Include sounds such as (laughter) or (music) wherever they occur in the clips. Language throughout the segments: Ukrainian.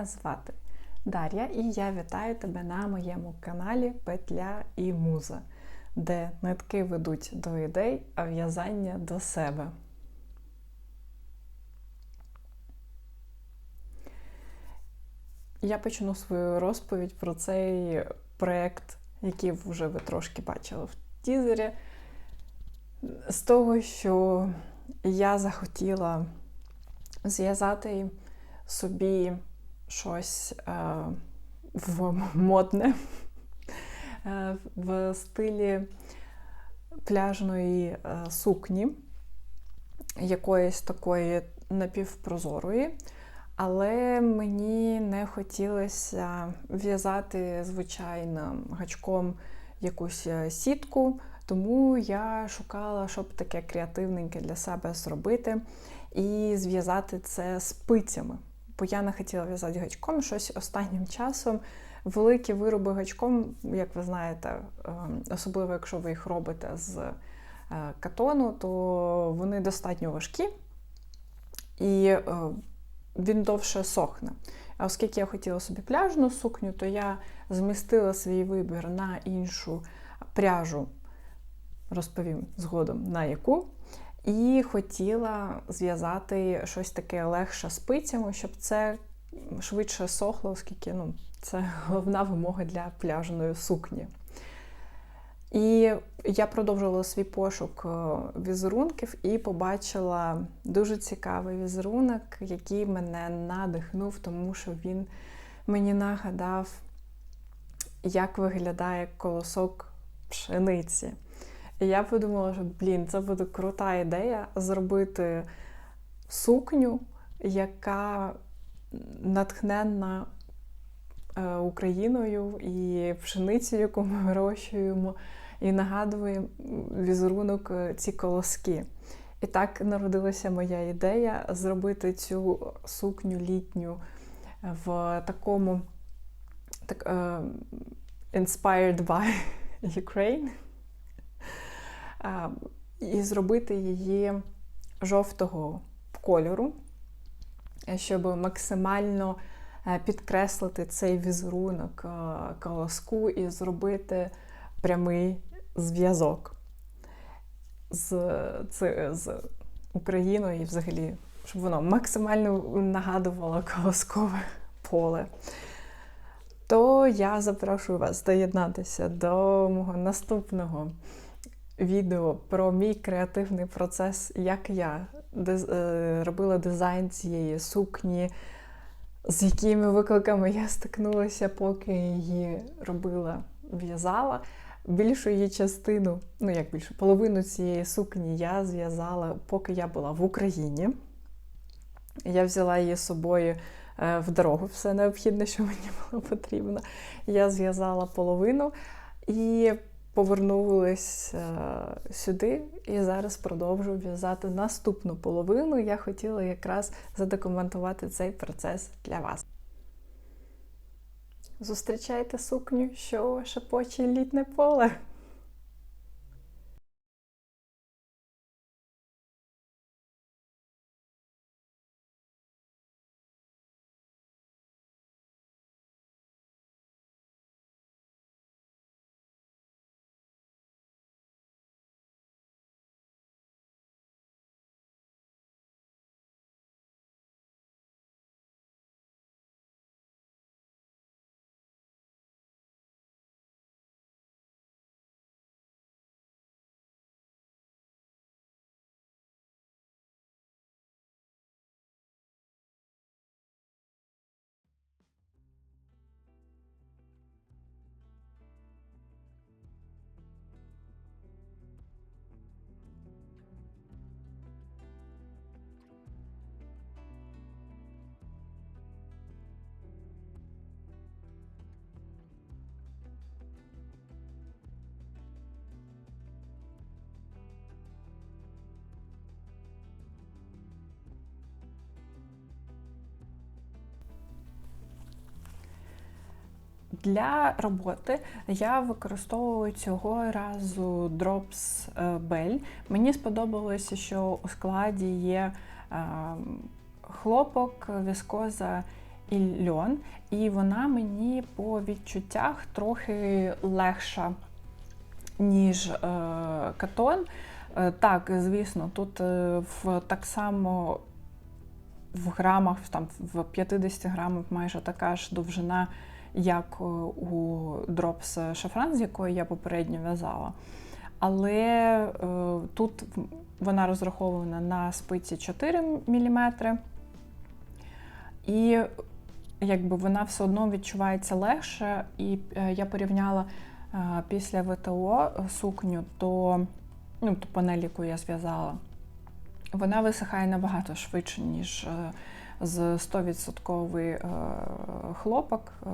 Мене звати Дар'я і я вітаю тебе на моєму каналі Петля і Муза, де нитки ведуть до ідей, а в'язання до себе. Я почну свою розповідь про цей проєкт, який вже ви трошки бачили в тізері, з того, що я захотіла зв'язати собі щось е, в модне е, в стилі пляжної е, сукні, якоїсь такої напівпрозорої. Але мені не хотілося в'язати, звичайно, гачком якусь сітку, тому я шукала, щоб таке креативненьке для себе зробити і зв'язати це спицями. Бо я не хотіла в'язати гачком щось останнім часом. Великі вироби гачком, як ви знаєте, ем, особливо якщо ви їх робите з е, катону, то вони достатньо важкі і е, він довше сохне. А оскільки я хотіла собі пляжну сукню, то я змістила свій вибір на іншу пряжу, розповім згодом на яку. І хотіла зв'язати щось таке легше спицями, щоб це швидше сохло, оскільки ну, це (laughs) головна вимога для пляжної сукні. І я продовжувала свій пошук е, візерунків і побачила дуже цікавий візерунок, який мене надихнув, тому що він мені нагадав, як виглядає колосок пшениці. І я подумала, що блін, це буде крута ідея зробити сукню, яка натхненна е, Україною і пшеницю, яку ми вирощуємо, і нагадує візерунок е, ці колоски. І так народилася моя ідея зробити цю сукню літню в такому так, uh, inspired by (laughs) Ukraine і зробити її жовтого кольору, щоб максимально е, підкреслити цей візерунок е, колоску і зробити прямий зв'язок з, з Україною і взагалі, щоб воно максимально нагадувало колоскове поле. То я запрошую вас доєднатися до мого наступного відео про мій креативний процес, як я е, робила дизайн цієї сукні, з якими викликами я стикнулася, поки її робила, в'язала. Більшу її частину, ну як більше, половину цієї сукні я зв'язала, поки я була в Україні. Я взяла її з собою е, в дорогу, все необхідне, що мені було потрібно. Я зв'язала половину і повернулись е, сюди і зараз продовжую в'язати наступну половину. Я хотіла якраз задокументувати цей процес для вас. Зустрічайте сукню, що шепоче літне поле. Для роботи я використовую цього разу Drops е, Bell. Мені сподобалося, що у складі є е, хлопок, віскоза і льон, і вона мені по відчуттях трохи легша, ніж е, катон. Так, звісно, тут в так само в грамах, там в 50 грамах майже така ж довжина, як е, у дропс шафран, з якої я попередньо в'язала. Але е, тут вона розрахована на спиці 4 мм, і якби вона все одно відчувається легше. І е, я порівняла після ВТО сукню, то ну, панель, яку я зв'язала, вона висихає набагато швидше, ніж з 100% е, хлопок, е,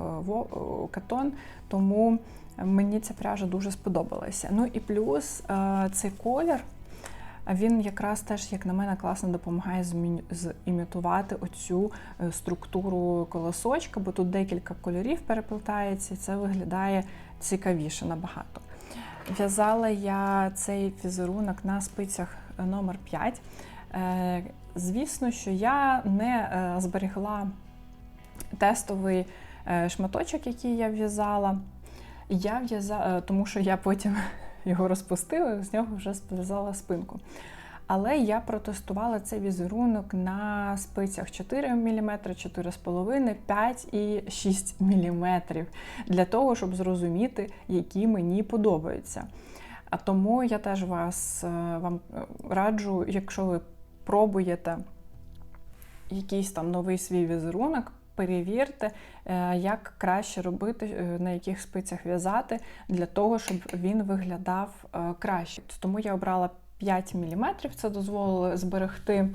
катон. Тому мені ця пряжа дуже сподобалася. Ну і плюс цей колір. він якраз теж, як на мене, класно допомагає зімітувати оцю структуру колосочка, бо тут декілька кольорів переплетається, і це виглядає цікавіше набагато. В'язала я цей фізерунок на спицях номер 5 е, Звісно, що я не е, зберегла тестовий е, шматочок, який я в'язала. Я в'язала, тому що я потім (laughs) його розпустила, і з нього вже зв'язала спинку. Але я протестувала цей візерунок на спицях 4 мм, 4,5, 5 і 6 мм для того, щоб зрозуміти, які мені подобаються. А тому я теж вас е, вам е, раджу, якщо ви пробуєте якийсь там новий свій візерунок, перевірте, е, як краще робити, на яких спицях в'язати, для того, щоб він виглядав краще. Тому я обрала 5 мм. Це дозволило зберегти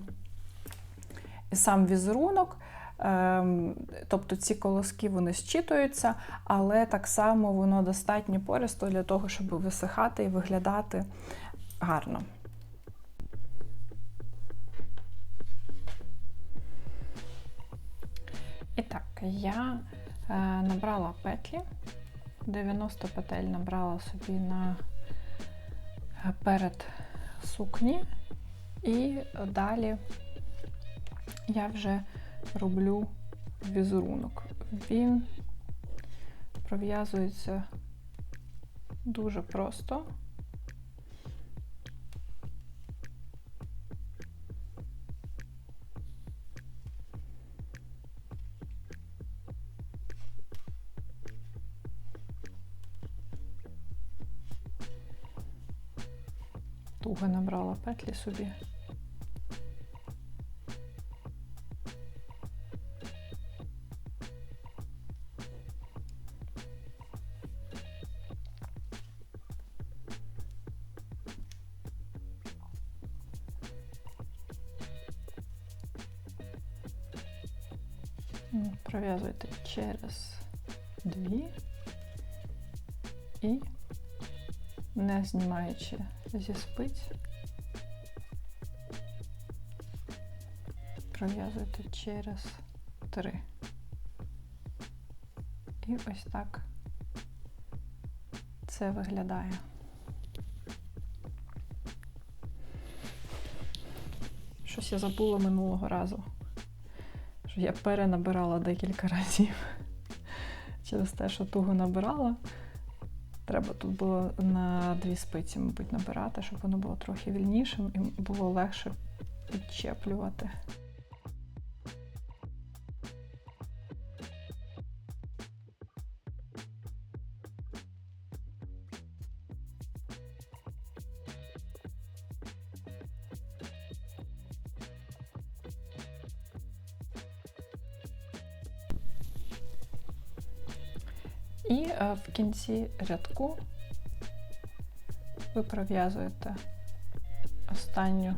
сам візерунок. Ем, тобто ці колоски вони зчитуються, але так само воно достатньо пористо для того, щоб висихати і виглядати гарно. Я е, набрала петлі, 90 петель набрала собі на е, перед сукні, і далі я вже роблю візерунок. Він пров'язується дуже просто. Туго набрала петлі собі. Знімаючи зі спиць, пров'язуйте через три. І ось так це виглядає. Щось я забула минулого разу, що я перенабирала декілька (laughs) разів через те, що туго набирала. Треба тут було на дві спиці, мабуть, набирати, щоб воно було трохи вільнішим і було легше підчеплювати. В кінці рядку ви пров'язуєте останню,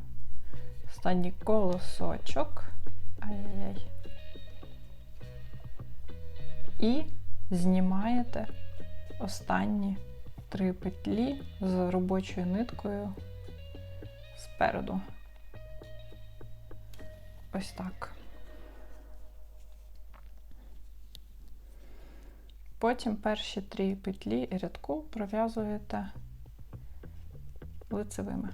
останній колосочок. Ай-яй-яй. І знімаєте останні три петлі з робочою ниткою спереду. Ось так. Потім перші три петлі рядку пров'язуєте лицевими.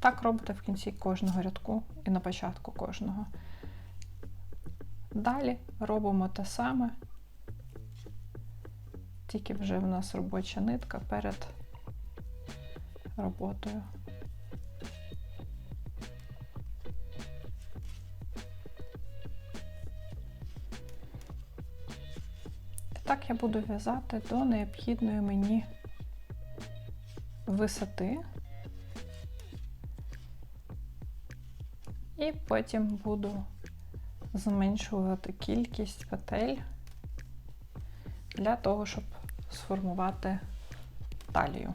Так робите в кінці кожного рядку і на початку кожного. Далі робимо те саме, тільки вже в нас робоча нитка перед роботою. Я буду в'язати до необхідної мені висоти. І потім буду зменшувати кількість петель для того, щоб сформувати талію.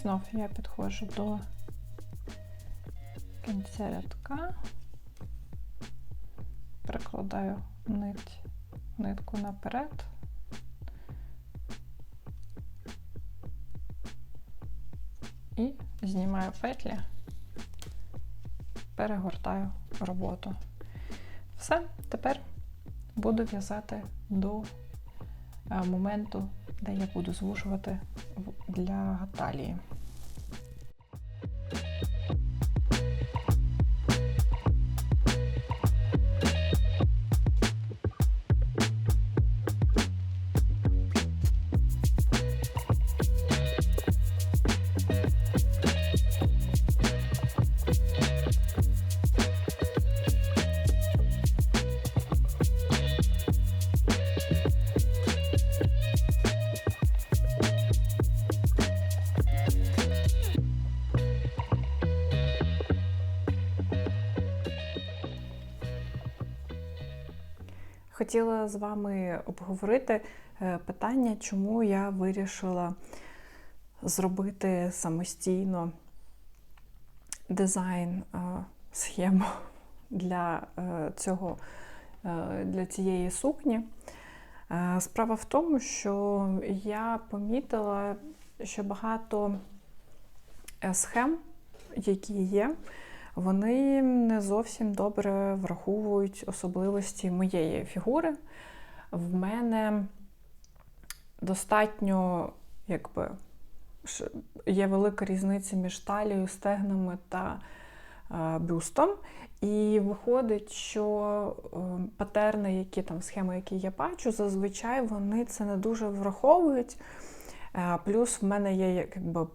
Знов я підходжу до кінця рядка, прикладаю нить, нитку наперед. І знімаю петлі, перегортаю роботу. Все, тепер буду в'язати до е, моменту, де я буду звужувати для талії. Хотіла з вами обговорити е, питання, чому я вирішила зробити самостійно дизайн е, схему для е, цього для цієї сукні. Справа в тому, що я помітила, що багато схем, які є, вони не зовсім добре враховують особливості моєї фігури. В мене достатньо, якби, є велика різниця між талією, стегнами та е, бюстом. І виходить, що е, патерни, які там схеми, які я бачу, зазвичай вони це не дуже враховують. Е, Плюс в мене є якби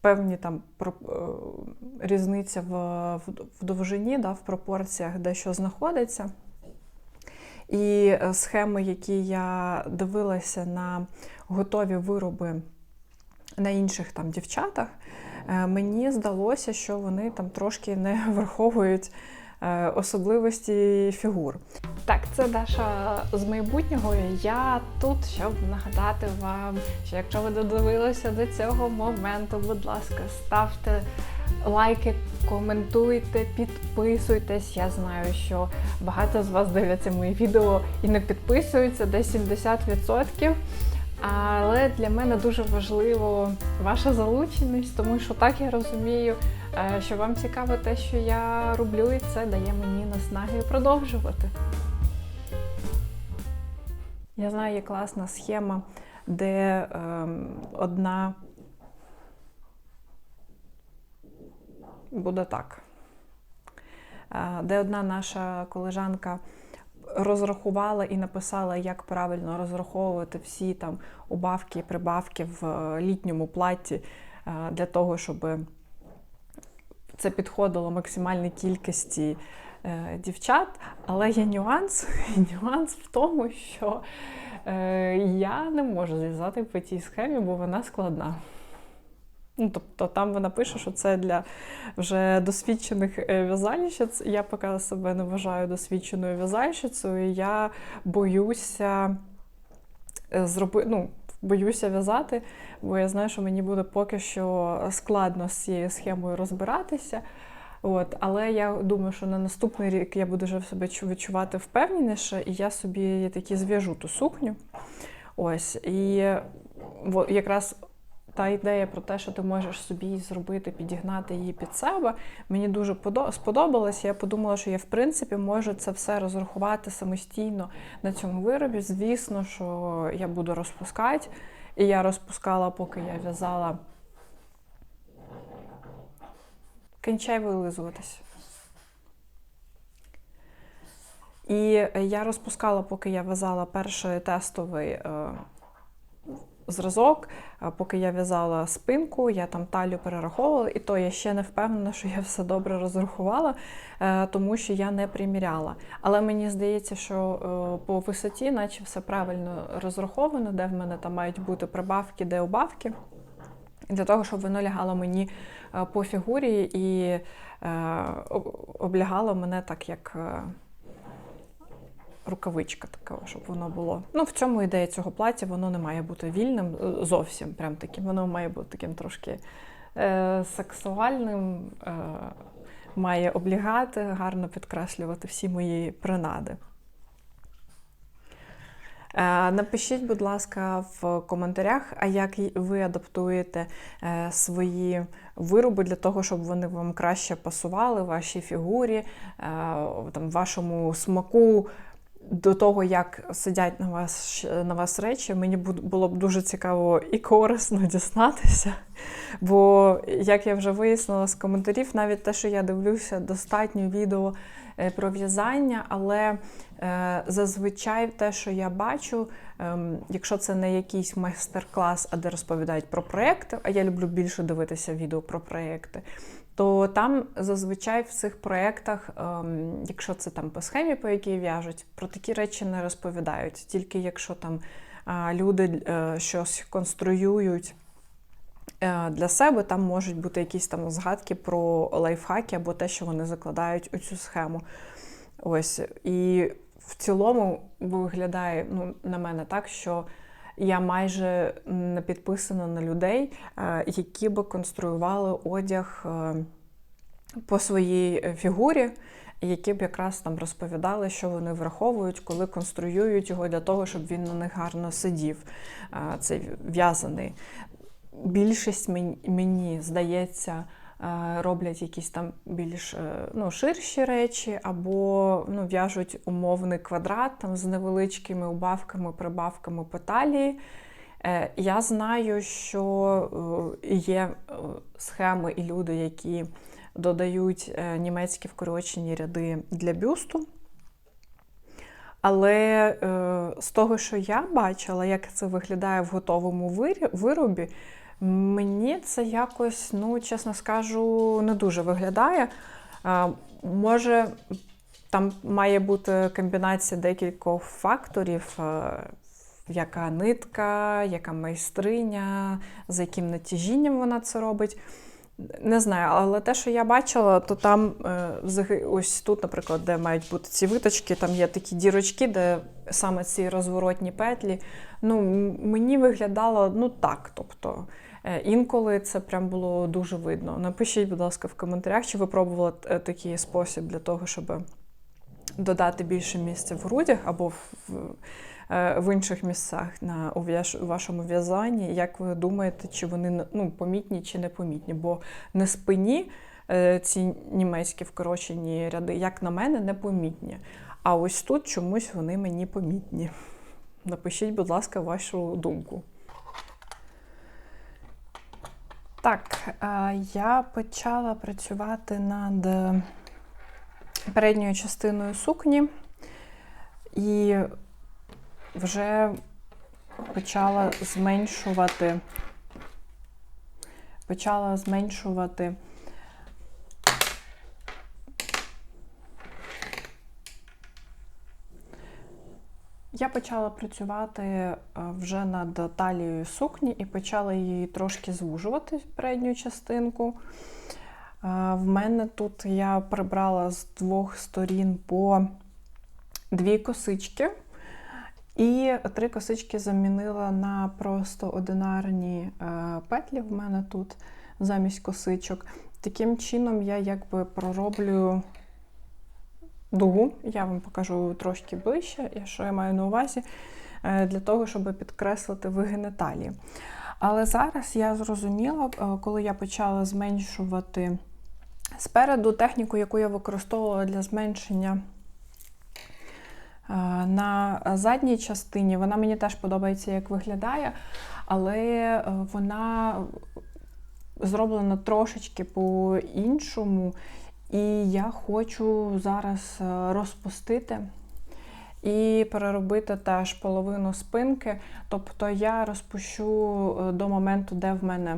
певні там е, різниця в, в, довжині, да, в пропорціях, де що знаходиться. І е, схеми, які я дивилася на готові вироби на інших там дівчатах, е, мені здалося, що вони там трошки не (laughs) враховують особливості фігур. Так, це Даша з майбутнього. Я тут, щоб нагадати вам, що якщо ви додивилися до цього моменту, будь ласка, ставте лайки, коментуйте, підписуйтесь. Я знаю, що багато з вас дивляться мої відео і не підписуються, десь 70%. Але для мене дуже важливо ваша залученість, тому що так я розумію, е, що вам цікаво те, що я роблю, і це дає мені наснаги продовжувати. Я знаю, є класна схема, де ем, одна буде так. Е, Де одна наша колежанка розрахувала і написала, як правильно розраховувати всі там убавки прибавки в е, літньому платі е, для того, щоб це підходило максимальній кількості е, дівчат. Але є нюанс. (laughs) Нюанс в тому, що е, я не можу зв'язати по тій схемі, бо вона складна. Ну, тобто там вона пише, що це для вже досвідчених е, в'язальщиць. Я поки себе не вважаю досвідченою в'язальщицею. і Я боюся зроби, ну, боюся в'язати, бо я знаю, що мені буде поки що складно з цією схемою розбиратися. От, але я думаю, що на наступний рік я буду вже себе відчувати впевненіше, і я собі таки зв'яжу ту сукню. Ось. І якраз та ідея про те, що ти можеш собі зробити, підігнати її під себе, мені дуже подо- сподобалось. Я подумала, що я в принципі можу це все розрахувати самостійно на цьому виробі. Звісно, що я буду розпускати. І я розпускала, поки я в'язала. Кінчай вилизуватись. І е, я розпускала, поки я в'язала перший тестовий е, зразок, поки я в'язала спинку, я там талію перераховувала, і то я ще не впевнена, що я все добре розрахувала, е, тому що я не приміряла. Але мені здається, що е, по висоті, наче все правильно розраховано, де в мене там мають бути прибавки, де убавки. Для того, щоб воно лягало мені е, по фігурі і облягало мене так, як рукавичка така, щоб воно було. Ну, в цьому ідея цього плаття, воно не має бути вільним е, зовсім прям таким. Воно має бути таким трошки е, сексуальним, е, має облягати, гарно підкреслювати всі мої принади. Е, Напишіть, будь ласка, в коментарях, а як ви адаптуєте е, свої вироби для того, щоб вони вам краще пасували, вашій фігурі, там, вашому смаку. До того, як сидять на вас, на вас речі, мені було б дуже цікаво і корисно (laughs) дізнатися. Бо, як я вже вияснила з коментарів, навіть те, що я дивлюся достатньо відео е, про в'язання, але е, зазвичай те, що я бачу, ем, якщо це не якийсь майстер-клас, а де розповідають про проекти, а я люблю більше дивитися відео про проекти, то там зазвичай в цих проєктах, ем, якщо це там по схемі, по якій в'яжуть, про такі речі не розповідають. Тільки якщо там люди е, щось конструюють. е, Для себе там можуть бути якісь там згадки про лайфхаки або те, що вони закладають у цю схему. Ось. І в цілому виглядає ну, на мене так, що я майже не підписана на людей, е, які би конструювали одяг е, по своїй фігурі, які б якраз там розповідали, що вони враховують, коли конструюють його для того, щоб він на них гарно сидів. е, Цей в'язаний. Більшість мені, здається, е, роблять якісь там більш е, ну, ширші речі, або ну, в'яжуть умовний квадрат там, з невеличкими убавками, прибавками по талії. Е, Я знаю, що е, є е, схеми і люди, які додають е, німецькі вкорочені ряди для бюсту. Але е, з того, що я бачила, як це виглядає в готовому виробі, мені це якось, ну, чесно скажу, не дуже виглядає. Може, там має бути комбінація декількох факторів, е, яка нитка, яка майстриня, за яким натяжінням вона це робить. Не знаю, але те, що я бачила, то там е, ось тут, наприклад, де мають бути ці виточки, там є такі дірочки, де саме ці розворотні петлі. Ну, мені виглядало ну так. Тобто інколи це прям було дуже видно. Напишіть, будь ласка, в коментарях, чи ви пробували е, такий спосіб для того, щоб додати більше місця в грудях або в, в, е, інших місцях на у, вашому в'язанні. Як ви думаєте, чи вони ну, помітні чи не помітні? Бо на спині е, ці німецькі вкорочені ряди, як на мене, не помітні. А ось тут чомусь вони мені помітні. Напишіть, будь ласка, вашу думку. Так, е, я почала працювати над передньою частиною сукні і вже почала зменшувати, почала зменшувати Я почала працювати е, вже над талією сукні і почала її трошки звужувати передню частинку. Е, В мене тут я прибрала з двох сторін по дві косички. І три косички замінила на просто одинарні е, петлі в мене тут замість косичок. Таким чином я якби пророблю дугу. Я вам покажу трошки ближче, що я маю на увазі, е, для того, щоб підкреслити вигини талії. Але зараз я зрозуміла, е, коли я почала зменшувати спереду техніку, яку я використовувала для зменшення е, на задній частині, вона мені теж подобається, як виглядає, але вона зроблена трошечки по-іншому. І я хочу зараз е, розпустити і переробити теж половину спинки. Тобто я розпущу е, до моменту, де в мене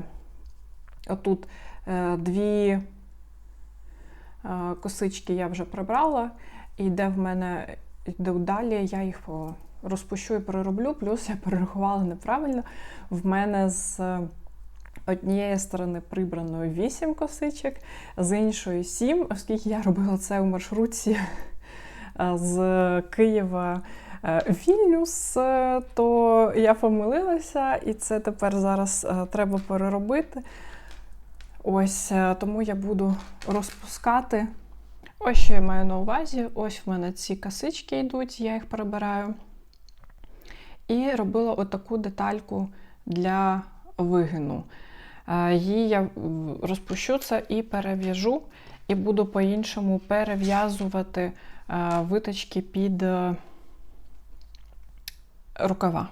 отут е, дві косички я вже прибрала, і де в мене йдуть далі, я їх розпущу і перероблю. Плюс я перерахувала неправильно. В мене з однієї сторони прибрано 8 косичок, з іншої 7, оскільки я робила це у маршрутці е, з Києва е, Вільнюс, е, то я помилилася, і це тепер зараз треба переробити. Ось тому я буду розпускати. Ось що я маю на увазі. Ось в мене ці косички йдуть, я їх перебираю. І робила отаку детальку для вигину. Е, Її я розпущу це і перев'яжу, і буду по-іншому перев'язувати е, виточки під е, рукава.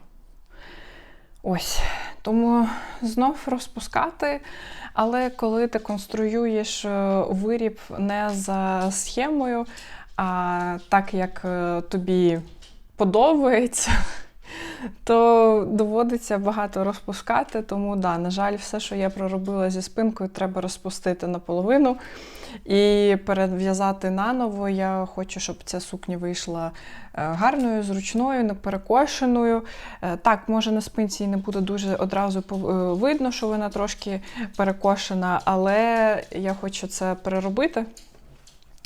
Ось. Тому знов розпускати. Але коли ти конструюєш виріб не за схемою, а так, як тобі подобається, то доводиться багато розпускати. Тому, да, на жаль, все, що я проробила зі спинкою, треба розпустити наполовину і перев'язати наново. Я хочу, щоб ця сукня вийшла е, гарною, зручною, не перекошеною. Е, Так, може на спинці не буде дуже одразу е, видно, що вона трошки перекошена, але я хочу це переробити.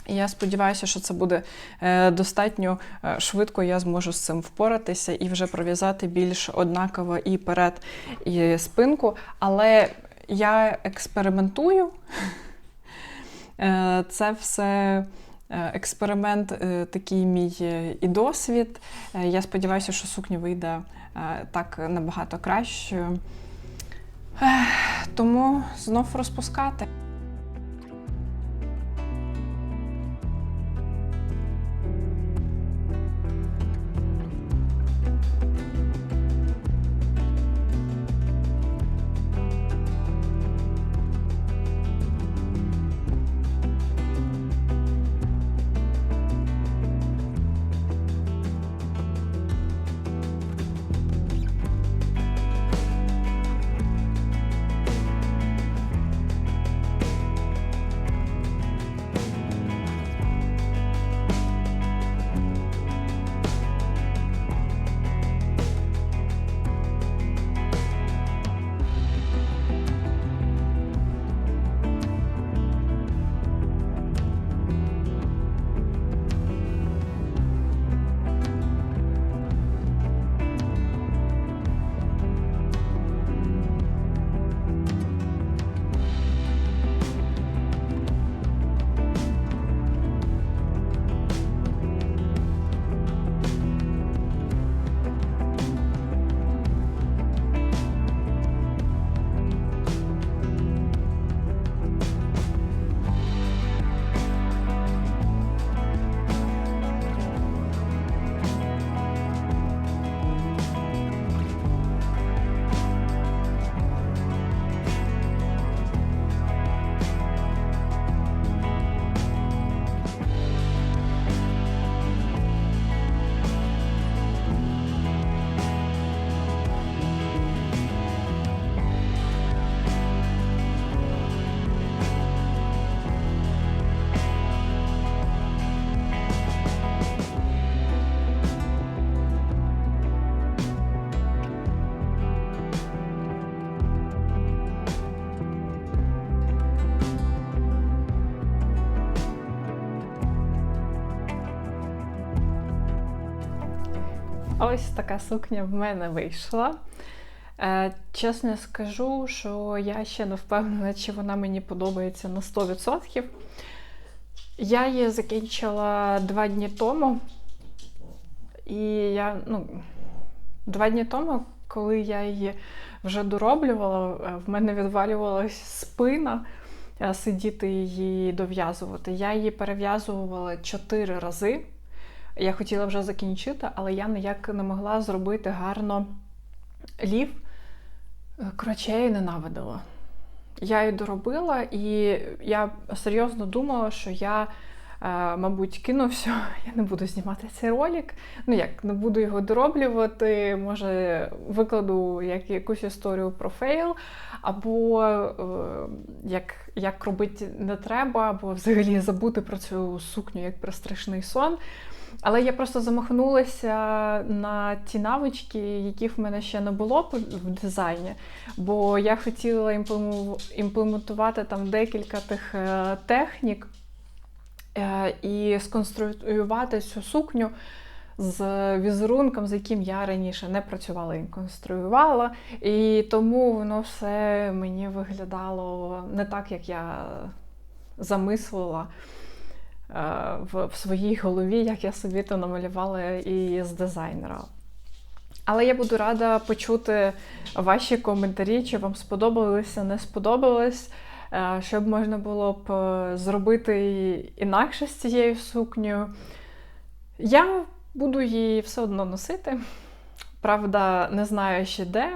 І я сподіваюся, що це буде е, достатньо е, швидко. Я зможу з цим впоратися і вже пров'язати більш однаково і перед, і спинку. Але я експериментую. Е, Це все експеримент, такий мій і досвід. Я сподіваюся, що сукня вийде так набагато кращою. Тому знов розпускати. Ось така сукня в мене вийшла. Е, чесно скажу, що я ще не впевнена, чи вона мені подобається на 100%. Я її закінчила два дні тому. І я, ну, два дні тому, коли я її вже дороблювала, е, в мене відвалювалася спина е, сидіти її дов'язувати. Я її перев'язувала чотири рази. Я хотіла вже закінчити, але я ніяк не могла зробити гарно лів. Е, Коротше, я її ненавидила. Я її доробила, і я серйозно думала, що я, е, мабуть, кину все, (laughs) я не буду знімати цей ролик. Ну як, не буду його дороблювати, може, викладу як якусь історію про фейл, або е, як, як робити не треба, або взагалі забути про цю сукню як про страшний сон. Але я просто замахнулася на ті навички, яких в мене ще не було в дизайні, бо я хотіла імплементувати там декілька тих е, технік е, і сконструювати цю сукню з візерунком, з яким я раніше не працювала і конструювала. І тому воно все мені виглядало не так, як я замислила в, в своїй голові, як я собі то намалювала і з дизайнера. Але я буду рада почути ваші коментарі, чи вам сподобалося, не сподобалось, е, щоб можна було б е, зробити інакше з цією сукнею. Я буду її все одно носити. Правда, не знаю ще де.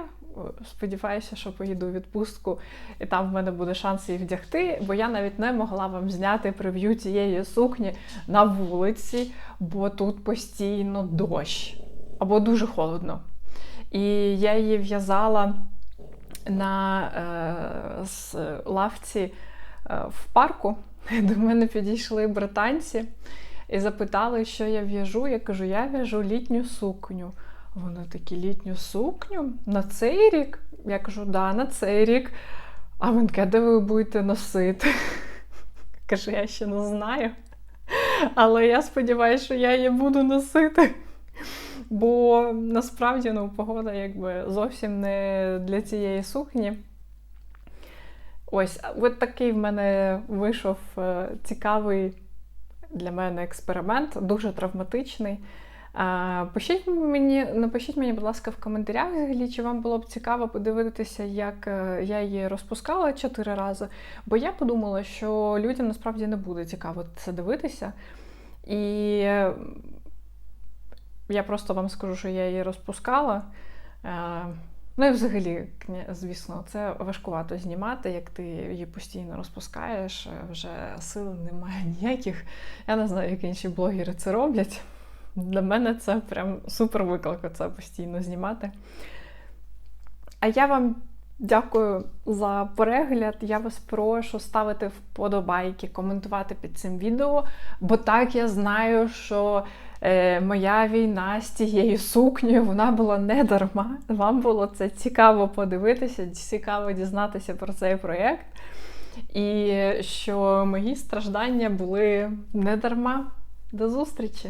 Сподіваюся, що поїду у відпустку, і там в мене буде шанс її вдягти, бо я навіть не могла вам зняти прев'ю цієї сукні на вулиці, бо тут постійно дощ або дуже холодно. І я її в'язала на е, з лавці е, в парку. (laughs) До мене підійшли британці і запитали, що я в'яжу. Я кажу, я в'яжу літню сукню. Вони такі літню сукню на цей рік. Я кажу, да, на цей рік. А він де ви будете носити? (laughs) Каже, я ще не знаю. Але я сподіваюся, що я її буду носити. Бо насправді ну, погода якби зовсім не для цієї сукні. Ось, от такий в мене вийшов е, цікавий для мене експеримент, дуже травматичний. Пишіть мені, напишіть мені, будь ласка, в коментарях, взагалі, чи вам було б цікаво подивитися, як е, я її розпускала чотири рази. Бо я подумала, що людям насправді не буде цікаво це дивитися. І е, я просто вам скажу, що я її розпускала. Е, Ну і взагалі, звісно, це важкувато знімати, як ти її постійно розпускаєш, вже сил немає (laughs) ніяких. Я не знаю, як інші блогери це роблять. Для мене це прям супер виклик це постійно знімати. А я вам дякую за перегляд. Я вас прошу ставити вподобайки, коментувати під цим відео, бо так я знаю, що е, моя війна з тією сукнею вона була не дарма. Вам було це цікаво подивитися, цікаво дізнатися про цей проєкт. І що мої страждання були не дарма. До зустрічі!